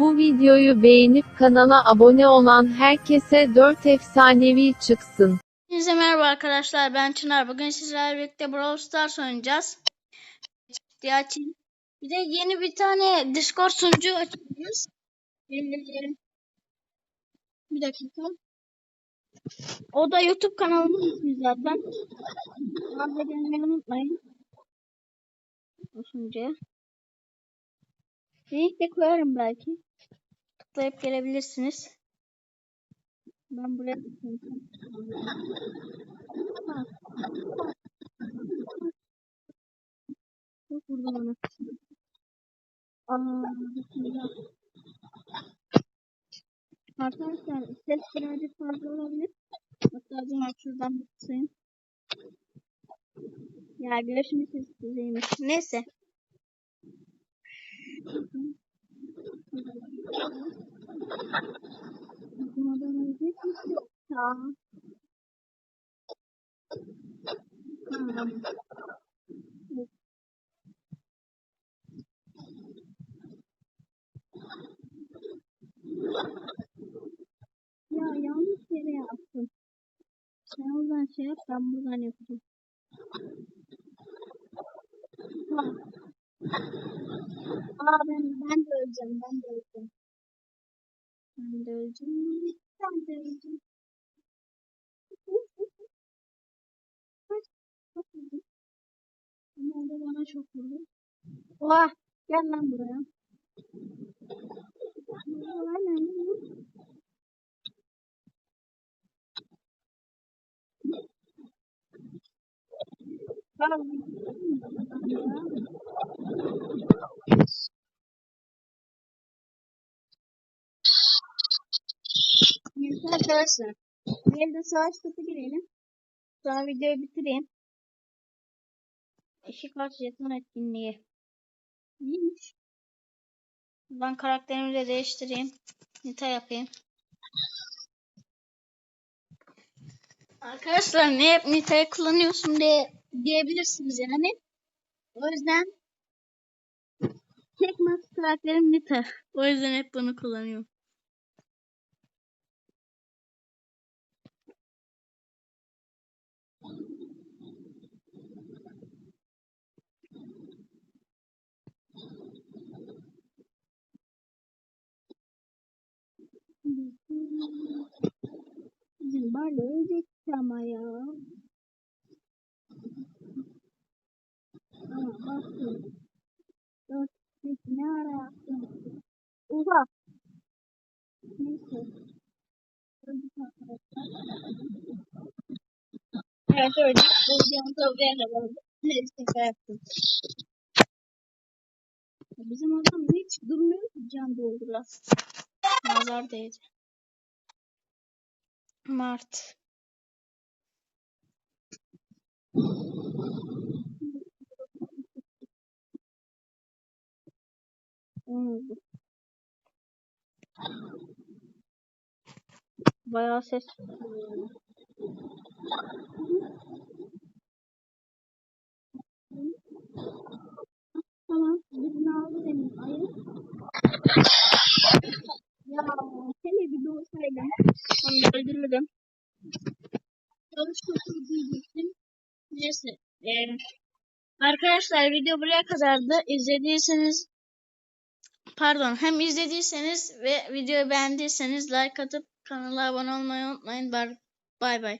Bu videoyu beğenip kanala abone olan herkese 4 efsanevi çıksın. Hepinize merhaba arkadaşlar ben Çınar. Bugün sizlerle birlikte Brawl Stars oynayacağız. Bir de yeni bir tane Discord sunucu açacağız. Bir dakika. O da YouTube kanalımın ismi zaten. Abone gelmeyi unutmayın. O sunucuya. Link de koyarım belki. Tıklayıp gelebilirsiniz. Ben buraya. Çok vurdu bana. Aa, bismillah. Arkadaşlar ses birazcık fazla olabilir. Hatta bunu şuradan tutayım. Ya görüşme sesi düzeymiş. Neyse. Bizim adam ölecek mi? Ya yanlış yere yaptım. Sen oradan şey yap, ben buradan yapacağım. Aa ben, ben de öleceğim, ben de öleceğim. Ben de öleceğim. O da bana çok vurdu. Oha, gel lan buraya. Aynen. Arkadaşlar. Bir de savaş topu girelim. Sonra videoyu bitireyim. Eşik var jeton etkinliği. İyiymiş. Ben karakterimi de değiştireyim. Nita yapayım. Arkadaşlar ne hep Nita'yı kullanıyorsun diye diyebilirsiniz yani. O yüzden tek max karakterim Nita. O yüzden hep bunu kullanıyorum. Bizim Barley ölecek ama ya. Ama baktım. Dört, beş, ne ara yaptım? Oha. Neyse. Öldük arkadaşlar. Evet öldük. Bu videonun da buraya kadar. Neyse yaptım. Bizim adam hiç durmuyor ki can dolduran. Nazar değdi. Mart. Olmadı. Bayağı ses. Tamam. Birini aldı benim ayı. Ya hele bir doğsaydım. Onu öldürürdüm. Neyse. Ee, arkadaşlar video buraya kadardı. İzlediyseniz pardon hem izlediyseniz ve videoyu beğendiyseniz like atıp kanala abone olmayı unutmayın. Bay bay.